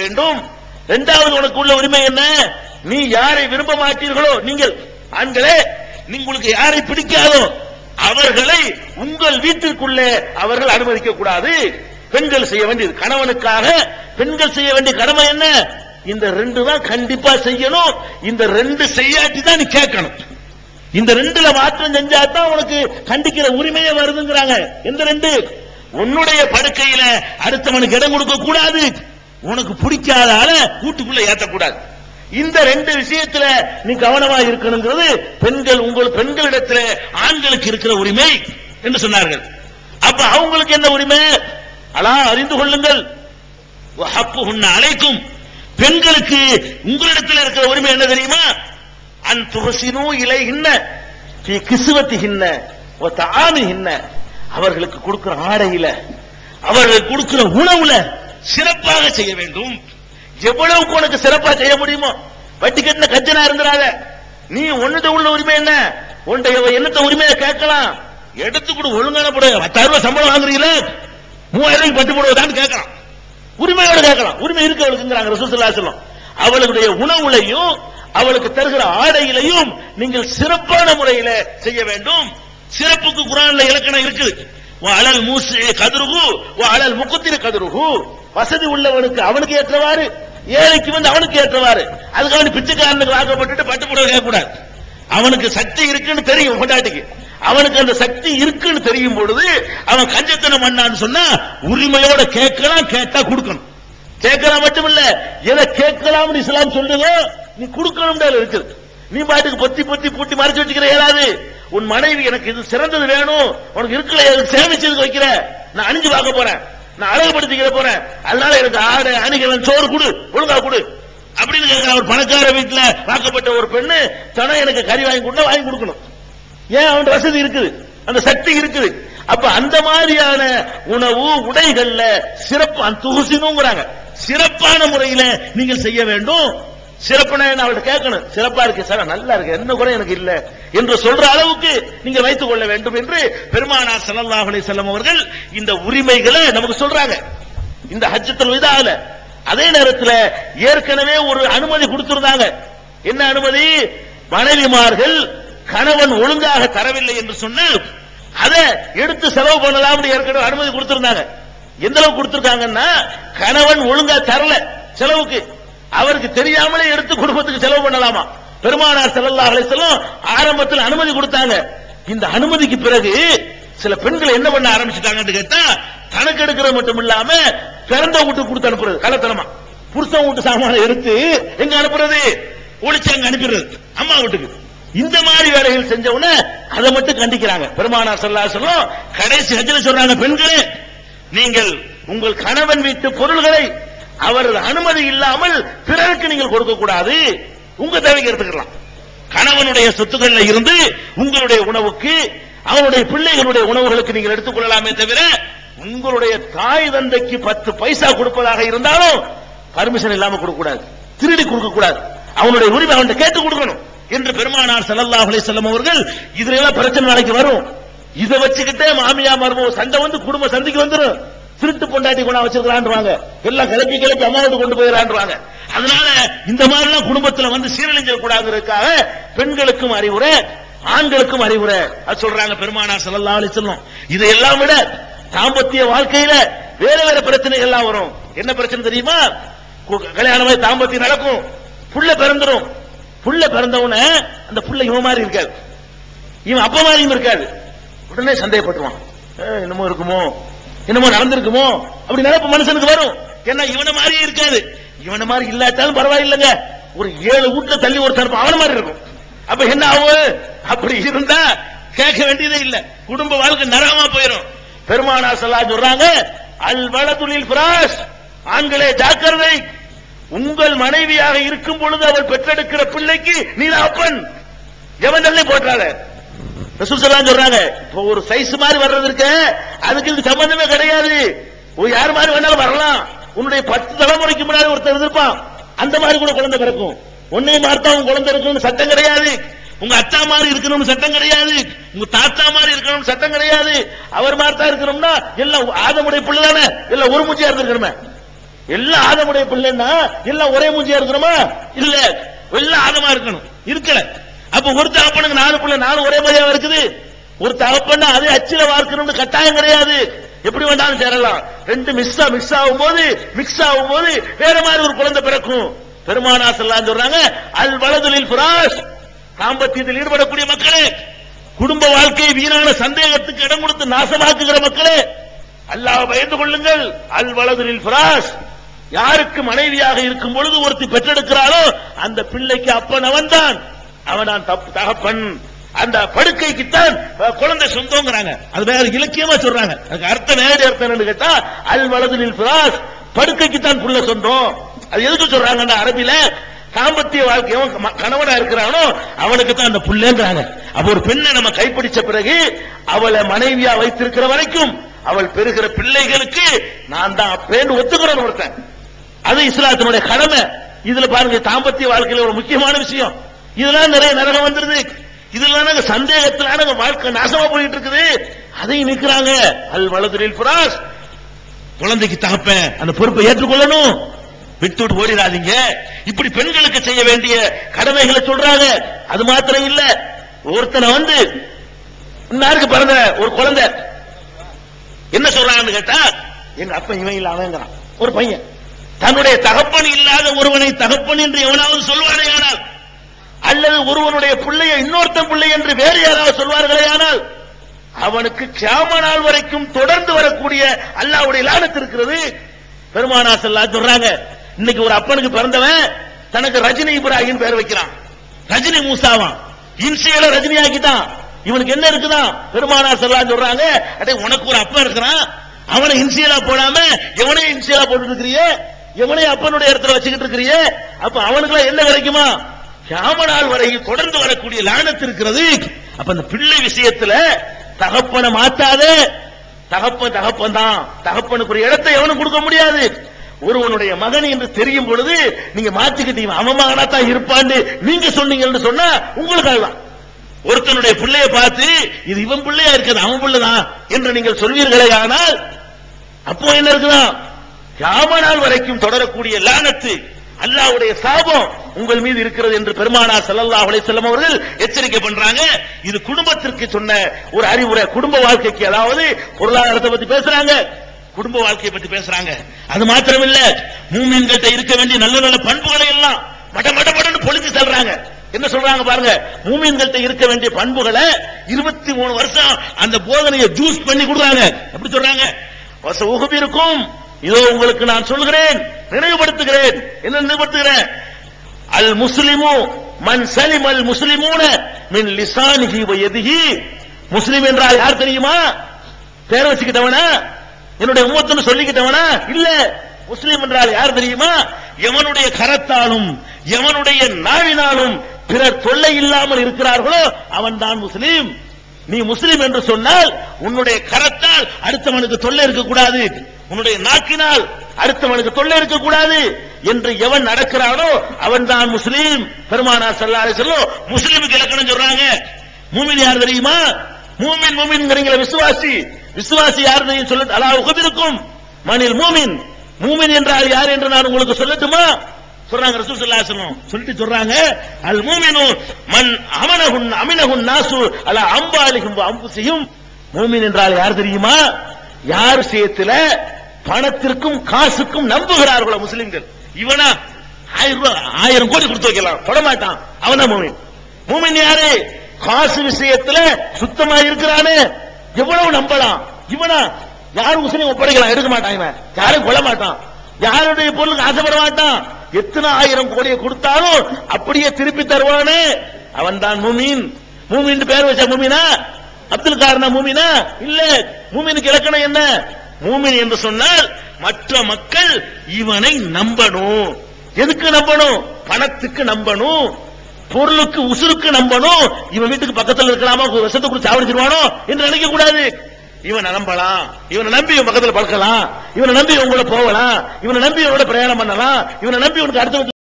வேண்டும். இரண்டாவது உனக்கு உள்ள உரிமை என்ன? நீ யாரை விரும்ப மாட்டீர்களோ நீங்கள் ஆண்களே உங்களுக்கு யாரை பிடிக்காதோ அவர்களை உங்கள் வீட்டிற்குள்ளே அவர்கள் அனுமதிக்க கூடாது பெண்கள் செய்ய வேண்டியது கணவனுக்காக பெண்கள் செய்ய வேண்டிய கடமை என்ன? இந்த ரெண்டு தான் கண்டிப்பா செய்யணும். இந்த ரெண்டு செய்யாட்டி தான் நீ கேட்கணும். இந்த ரெண்டுல மாற்றம் செஞ்சா தான் உனக்கு கண்டிக்கிற உரிமையே வருதுங்கிறாங்க. எந்த ரெண்டு? உன்னுடைய படுக்கையில அடுத்தவனுக்கு இடம் கொடுக்க கூடாது உனக்கு பிடிக்காத ஆள வீட்டுக்குள்ள ஏத்தக்கூடாது. இந்த ரெண்டு விஷயத்துல நீ கவனமா இருக்கணுங்கிறது பெண்கள் உங்கள் பெண்களிடத்துல ஆண்களுக்கு இருக்கிற உரிமை என்று சொன்னார்கள். அப்ப அவங்களுக்கு என்ன உரிமை? அலா அறிந்து கொள்ளுங்கள். அழைக்கும் பெண்களுக்கு உங்களிடத்தில் இருக்கிற உரிமை என்ன தெரியுமா? அன் துகசினு இலைகின்ன ஹின்ன கிசுவத்திகின்ன தானு ஹின்ன அவர்களுக்கு கொடுக்கிற ஆடையில அவர்களுக்கு கொடுக்கிற உணவுல சிறப்பாக செய்ய வேண்டும். எவ்வளவுக்கு உனக்கு சிறப்பா செய்ய முடியுமோ? வட்டி கட்டின கஜனா இருந்துடாத. நீ ஒன்னுட்ட உள்ள உரிமை என்ன? உன்டைய என்னத்த உரிமையை கேட்கலாம். எடுத்து கொடு ஒழுங்கான போடு பத்தாயிரம் ரூபாய் சம்பளம் வாங்குறீங்களா? மூவாயிரம் ரூபாய் பட்டு போடுவதான்னு கேட்கலாம். உரிமையோட கேட்கலாம். உரிமை இருக்கு அவளுக்குங்கிறாங்க ரசூசல்லா சொல்லும் அவளுடைய உணவுலையும் அவளுக்கு தருகிற ஆடையிலையும் நீங்கள் சிறப்பான முறையில செய்ய வேண்டும். சிறப்புக்கு குரான்ல இலக்கணம் இருக்குது. வ அலல் மூசி கதிருகு வ அலல் முக்குத்திர கதிருகு வசதி உள்ளவனுக்கு அவனுக்கு ஏற்றவாறு ஏழைக்கு வந்து அவனுக்கு ஏற்றவாறு. அதுக்காக பிச்சைக்காரனுக்கு வாக்கப்பட்டுட்டு பட்டு புடவை கேட்கக்கூடாது அவனுக்கு சக்தி இருக்குன்னு தெரியும் கொண்டாட்டிக்கு அவனுக்கு அந்த சக்தி இருக்குன்னு தெரியும் பொழுது அவன் கஞ்சத்தனம் பண்ணான்னு சொன்னா உரிமையோட கேட்கலாம் கேட்டா கொடுக்கணும். கேட்கலாம் மட்டும் இல்ல எதை கேட்கலாம்னு இஸ்லாம் சொல்லுதோ நீ கொடுக்கணும் இருக்குது. நீ பாட்டுக்கு பொத்தி பொத்தி பூட்டி மறைச்சு வச்சுக்கிற ஏதாவது. உன் மனைவி எனக்கு இது சிறந்தது வேணும் உனக்கு இருக்கல எனக்கு சேமிச்சதுக்கு வைக்கிற? நான் அணிஞ்சு பார்க்க போறேன். நான் அழகுபடுத்திக்கிற போறேன். அதனால எனக்கு ஆடை அணிகலன் சோறு கொடு ஒழுங்கா கொடு. அப்படின்னு கேட்கிற ஒரு பணக்கார வீட்டுல வாக்கப்பட்ட ஒரு பெண்ணு தன எனக்கு கறி வாங்கி கொடுத்தா வாங்கி கொடுக்கணும். ஏன் அவன் வசதி இருக்குது? அந்த சக்தி இருக்குது. அப்ப அந்த மாதிரியான உணவு உடைகள்ல சிறப்பு துகுசினுங்கிறாங்க சிறப்பான முறையில நீங்கள் செய்ய வேண்டும். சிறப்புனா என்ன? அவள்கிட்ட கேட்கணும். சிறப்பா இருக்கு சார் நல்லா இருக்கு. என்ன கூட எனக்கு இல்ல என்று சொல்ற அளவுக்கு நீங்க வைத்துக் கொள்ள வேண்டும் என்று பெருமானார் ஸல்லல்லாஹு அலி செல்லம் அவர்கள் இந்த உரிமைகளை நமக்கு சொல்றாங்க. இந்த ஹஜ்ஜத்தில் இதாகல அதே நேரத்தில் ஏற்கனவே ஒரு அனுமதி கொடுத்திருந்தாங்க. என்ன அனுமதி? மனைவிமார்கள் கணவன் ஒழுங்காக தரவில்லை என்று சொன்னால் அதை எடுத்து செலவு பண்ணலாம்னு ஏற்கனவே அனுமதி கொடுத்திருந்தாங்க. எந்த அளவுக்கு கொடுத்திருக்காங்கன்னா கணவன் ஒழுங்கா தரல. செலவுக்கு. அவருக்கு தெரியாமலே எடுத்து குடும்பத்துக்கு செலவு பண்ணலாமா? பெருமானார் ஸல்லல்லாஹு அலைஹி ஆரம்பத்தில் அனுமதி கொடுத்தாங்க. இந்த அனுமதிக்கு பிறகு சில பெண்கள் என்ன பண்ண ஆரம்பிச்சிட்டாங்கன்னு கேட்டா கணக்கு எடுக்கிறது மட்டும் இல்லாம பிறந்த வீட்டுக்கு கொடுத்து அனுப்புறது கள்ளத்தனமா. புருஷன் வீட்டு சாமான எடுத்து எங்க அனுப்புறது? ஒளிச்சு அங்க அனுப்பிடுறது அம்மா வீட்டுக்கு. இந்த மாதிரி வேலைகள் செஞ்சவன அதை மட்டும் கண்டிக்கிறாங்க. பெருமானார் செல்லா சொல்லும் கடைசி ஹஜ்ஜில் சொல்றாங்க பெண்களே நீங்கள் உங்கள் கணவன் வீட்டு பொருள்களை அவரது அனுமதி இல்லாமல் பிறருக்கு நீங்கள் கொடுக்க கூடாது. உங்க தேவைக்கு எடுத்துக்கலாம். கணவனுடைய சொத்துக்கள்ல இருந்து உங்களுடைய உணவுக்கு அவனுடைய பிள்ளைகளுடைய உணவுகளுக்கு நீங்கள் எடுத்துக்கொள்ளலாமே தவிர உங்களுடைய தாய் தந்தைக்கு பத்து பைசா கொடுப்பதாக இருந்தாலும் பர்மிஷன் இல்லாம கொடுக்க கூடாது. திருடி கொடுக்க கூடாது. அவனுடைய உரிமை அவன்கிட்ட கேட்டு கொடுக்கணும் என்று பெருமானார் ஸல்லல்லாஹு அலைஹி அவர்கள் இதுல எல்லாம் பிரச்சனை நாளைக்கு வரும். இதை வச்சுக்கிட்டே மாமியா மருமக சண்டை வந்து குடும்ப சந்திக்கு வந்துடும் திருட்டு பொண்டாட்டி கொண்டா வச்சிருக்கிறான்றாங்க எல்லாம் கிளப்பி கிளப்பி அம்மாவுக்கு கொண்டு போயிடறான்றாங்க அதனால இந்த மாதிரி எல்லாம் குடும்பத்துல வந்து சீரழிஞ்ச கூடாதுக்காக பெண்களுக்கும் அறிவுரை ஆண்களுக்கும் அறிவுரை. அது சொல்றாங்க பெருமானார் ஸல்லல்லாஹு அழிச்சிடணும் இது இதையெல்லாம் விட தாம்பத்திய வாழ்க்கையில வேற வேற பிரச்சனைகள் எல்லாம் வரும். என்ன பிரச்சனை தெரியுமா? கல்யாணமாய் தாம்பத்தியம் நடக்கும். புள்ள பிறந்துடும் புள்ள பிறந்தவன அந்த புள்ள இவன் மாதிரி இருக்காது. இவன் அப்ப மாதிரியும் இருக்காது. உடனே சந்தேகப்பட்டுவான் என்னமோ இருக்குமோ? என்னமோ நடந்திருக்குமோ? அப்படி நினைப்பு மனுஷனுக்கு வரும். ஏன்னா இவன மாதிரியே இருக்காது. இவன மாதிரி இல்லாட்டாலும் பரவாயில்லைங்க. ஒரு ஏழு வீட்டுல தள்ளி ஒரு தரப்பு அவன மாதிரி இருக்கும். அப்ப என்ன ஆகும்? அப்படி இருந்தா கேட்க வேண்டியதே இல்ல. குடும்ப வாழ்க்கை நரகமா போயிடும் பெருமானா சொல்லா சொல்றாங்க அல் வளதுலில் பிராஸ் ஆண்களே ஜாக்கிரதை. உங்கள் மனைவியாக இருக்கும் பொழுது அவள் பெற்றெடுக்கிற பிள்ளைக்கு நீ அப்பன். எவன் தள்ளி போட்டாளே ரசூல் ஸல்லல்லாஹு சொல்றாங்க இப்போ ஒரு சைஸ் மாதிரி வர்றது இருக்க அதுக்கு இது சம்பந்தமே கிடையாது. ஒரு யார் மாதிரி வேணாலும் வரலாம். உன்னுடைய பத்து தலைமுறைக்கு முன்னாடி ஒருத்தர் இருப்பான் அந்த மாதிரி கூட குழந்தை பிறக்கும். உன்னை மார்த்தா உன் குழந்தை இருக்கணும்னு சட்டம் கிடையாது. உங்க அத்தா மாதிரி இருக்கணும்னு சட்டம் கிடையாது. உங்க தாத்தா மாதிரி இருக்கணும்னு சட்டம் கிடையாது. அவர் மாதிரி தான் இருக்கணும்னா எல்லாம் ஆதமுடைய பிள்ளை தானே. எல்லாம் ஒரு மூஞ்சியா இருந்திருக்கணுமே. எல்லாம் ஆதமுடைய பிள்ளைன்னா எல்லாம் ஒரே மூஞ்சியா இருக்கணுமா? இல்ல எல்லாம் ஆதமா இருக்கணும். இருக்கல. அப்ப ஒரு தகப்பனுக்கு நாலு பிள்ளை நாலு ஒரே மாதிரியா இருக்குது? ஒரு தகப்பன்னா அது அச்சில வார்க்கணும்னு கட்டாயம் கிடையாது. எப்படி வேண்டாலும் சேரலாம். ரெண்டு மிஸ் மிக்ஸ் ஆகும் போது மிக்ஸ் ஆகும் போது வேற மாதிரி ஒரு குழந்தை பிறக்கும். பெருமானா செல்லாம் சொல்றாங்க அல் வலதுலில் புராஷ் தாம்பத்தியத்தில் ஈடுபடக்கூடிய மக்களே குடும்ப வாழ்க்கையை வீணான சந்தேகத்துக்கு இடம் கொடுத்து நாசமாக்குகிற மக்களே அல்லாஹ் பயந்து கொள்ளுங்கள். அல் வலதுலில் புராஷ் யாருக்கு மனைவியாக இருக்கும் பொழுது ஒருத்தி பெற்றெடுக்கிறாரோ அந்த பிள்ளைக்கு அப்பன் அவன்தான். அவனான் தப்பு தகப்பன். அந்த படுக்கைக்குத்தான் குழந்தை சொந்தங்கிறாங்க. அது வேற இலக்கியமா சொல்றாங்க. அதுக்கு அர்த்தம் நேரடி அர்த்தம் கேட்டா அல் வலதுலில் பிராஸ் படுக்கைக்குத்தான் புள்ள சொந்தம். அது எதுக்கு சொல்றாங்கன்னா அரபில தாம்பத்திய வாழ்க்கையும் கணவனா இருக்கிறானோ அவனுக்கு தான் அந்த புள்ளேங்கிறாங்க அப்ப ஒரு பெண்ணை நம்ம கைப்பிடிச்ச பிறகு அவளை மனைவியா வைத்திருக்கிற வரைக்கும் அவள் பெறுகிற பிள்ளைகளுக்கு நான் தான் அப்பேன்னு ஒத்துக்கிறேன் ஒருத்தன். அது இஸ்லாத்தினுடைய கடமை. இதுல பாருங்க தாம்பத்திய வாழ்க்கையில ஒரு முக்கியமான விஷயம். இதெல்லாம் நிறைய நரகம் வந்துருது. இதெல்லாம் நாங்க சந்தேகத்துல நாங்க வாழ்க்கை நாசமா போயிட்டு இருக்குது. அதையும் நிக்கிறாங்க. அல் வலதுரில் புராஸ் குழந்தைக்கு தகப்பேன் அந்த பொறுப்பை ஏற்றுக்கொள்ளணும். விட்டு விட்டு ஓடிடாதீங்க இப்படி பெண்களுக்கு செய்ய வேண்டிய கடமைகளை சொல்றாங்க. அது மாத்திரம் இல்ல. ஒருத்தனை வந்து இன்னாருக்கு பிறந்த? ஒரு குழந்தை. என்ன சொல்றாங்கன்னு கேட்டா எங்க அப்பா இவன் இல்ல அவங்கிறான் ஒரு பையன். தன்னுடைய தகப்பன் இல்லாத ஒருவனை தகப்பன் என்று எவனாவது சொல்வானே ஆனால் அல்லது ஒருவனுடைய பிள்ளையை இன்னொருத்தன் பிள்ளை என்று வேறு யாராவது சொல்வார்களே ஆனால் அவனுக்கு கியாம நாள் வரைக்கும் தொடர்ந்து வரக்கூடிய அல்லாஹ்வுடைய லானத்து இருக்கிறது. பெருமானா செல்லா சொல்றாங்க இன்னைக்கு ஒரு அப்பனுக்கு பிறந்தவன் தனக்கு ரஜினி இப்ராஹிம் பேர் வைக்கிறான். ரஜினி மூசாவான் இன்சியல ரஜினி ஆக்கிட்டான். இவனுக்கு என்ன இருக்குதான் பெருமானா செல்லா சொல்றாங்க அடே உனக்கு ஒரு அப்பன் இருக்கிறான். அவனை இன்சியலா போடாம எவனே இன்சியலா போட்டு இருக்கிறியே? எவனே அப்பனுடைய இடத்துல வச்சுக்கிட்டு இருக்கிறியே? அப்ப அவனுக்கு என்ன கிடைக்குமா? கியாம நாள் வரை தொடர்ந்து வரக்கூடிய லானத்து இருக்கிறது. அப்ப அந்த பிள்ளை விஷயத்துல தகப்பனை மாத்தாத தகப்பன் தகப்பன் தான். தகப்பனுக்கு ஒரு இடத்தை எவனும் கொடுக்க முடியாது. ஒருவனுடைய மகன் என்று தெரியும் பொழுது நீங்க மாத்திக்கிட்டீங்க அவன் மகனா தான் இருப்பான்னு நீங்க சொன்னீங்கன்னு சொன்னா உங்களுக்கு அதுதான். ஒருத்தனுடைய பிள்ளைய பார்த்து இது இவன் பிள்ளையா இருக்குது அவன் பிள்ளைதான் என்று நீங்கள் சொல்வீர்களே ஆனால் அப்போ என்ன இருக்குதான் கியாம நாள் வரைக்கும் தொடரக்கூடிய லானத்து அல்லாஹ்வுடைய சாபம் உங்கள் மீது இருக்கிறது என்று பெருமானார் செல்லல்லா அவளை வஸல்லம் அவர்கள் எச்சரிக்கை பண்றாங்க. இது குடும்பத்திற்கு சொன்ன ஒரு அறிவுரை குடும்ப வாழ்க்கைக்கு அதாவது பொருளாதாரத்தை பத்தி பேசுறாங்க. குடும்ப வாழ்க்கையை பத்தி பேசுறாங்க. அது மாத்திரம் இல்ல மூமின்கிட்ட இருக்க வேண்டிய நல்ல நல்ல பண்புகளை எல்லாம் மட மட்ட மடன்னு பொழிஞ்சு செல்றாங்க. என்ன சொல்றாங்க பாருங்க? மூமின்கிட்ட இருக்க வேண்டிய பண்புகளை இருபத்தி மூணு வருஷம் அந்த போதனையை ஜூஸ் பண்ணி கொடுக்குறாங்க. எப்படி சொல்றாங்க? வச உகபிருக்கும் இதோ உங்களுக்கு நான் சொல்கிறேன் நினைவுபடுத்துகிறேன். என்ன நினைவுபடுத்துகிறேன்? அல் முஸ்லிமு மன் சலிம் அல் முஸ்லிமூன மின் லிசானிஹி வ யதிஹி. முஸ்லிம் என்றால் யார் தெரியுமா? பேர் வச்சுக்கிட்டவனா? என்னுடைய உம்மத்துன்னு சொல்லிக்கிட்டவனா? இல்ல. முஸ்லிம் என்றால் யார் தெரியுமா? எவனுடைய கரத்தாலும் எவனுடைய நாவினாலும் பிறர் தொல்லை இல்லாமல் இருக்கிறார்களோ அவன்தான் முஸ்லீம். நீ முஸ்லீம் என்று சொன்னால் உன்னுடைய கரத்தால் அடுத்தவனுக்கு தொல்லை இருக்கக்கூடாது. உன்னுடைய நாக்கினால் அடுத்தவனுக்கு தொல்லை இருக்கக்கூடாது என்று எவன் நடக்கிறானோ அவன்தான் முஸ்லீம். பெருமானா சல்லாரை சொல்லோ முஸ்லீமுக்கு இலக்கணம் சொல்றாங்க. மூமின் யார் தெரியுமா? மூமின் மூமின்ங்கிறீங்கள விசுவாசி. விசுவாசி யார் தெரியும் சொல்ல அலா உகபிருக்கும் மணில் மூமின். மூமின் என்றால் யார் என்று நான் உங்களுக்கு சொல்லட்டுமா? சொல்றாங்க ரசூல் ஸல்லல்லாஹு சொல்லிட்டு சொல்றாங்க அல் மூமினு மன் அமனகுன் அமினகுன் நாசு அலா அம்பாலிகும் அம்பு அம்புசியும் மூமின் என்றால் யார் தெரியுமா? யார் விஷயத்துல பணத்திற்கும் காசுக்கும் நம்புகிறார்களோ முஸ்லிம்கள்? இவனா ஆயிரம் ரூபாய் ஆயிரம் கோடி கொடுத்து வைக்கலாம். தொடமாட்டான். மாட்டான் அவனா மூமின். மூமின் யாரு? காசு விஷயத்துல சுத்தமா இருக்கிறானே. எவ்வளவு நம்பலாம்? இவனா யாரும் முஸ்லீம் ஒப்படைக்கலாம்? எடுக்க மாட்டான் இவன். யாரும் கொள்ள மாட்டான். யாருடைய பொருளுக்கு ஆசைப்பட மாட்டான். எத்தனை ஆயிரம் கோடியை கொடுத்தாலும் அப்படியே திருப்பி தருவானே. அவன் தான் மூமின். மூமின் பேர் வச்ச மூமினா? அப்துல் காரணா மூமினா? இல்ல. மூமினுக்கு இலக்கணம் என்ன? மூமின் என்று சொன்னால் மற்ற மக்கள் இவனை நம்பணும். எதுக்கு நம்பணும்? பணத்துக்கு நம்பணும். பொருளுக்கு உசுருக்கு நம்பணும். இவன் வீட்டுக்கு பக்கத்துல இருக்கலாமா விஷத்தை குடிச்சு சாவடிச்சிருவானோ என்று நினைக்க கூடாது இவனை நம்பலாம். இவனை நம்பி இவன் பக்கத்துல பழக்கலாம் இவனை நம்பி இவன் போகலாம். இவனை நம்பி உங்களோட பிரயாணம் பண்ணலாம். இவனை நம்பி உனக்கு அடுத்த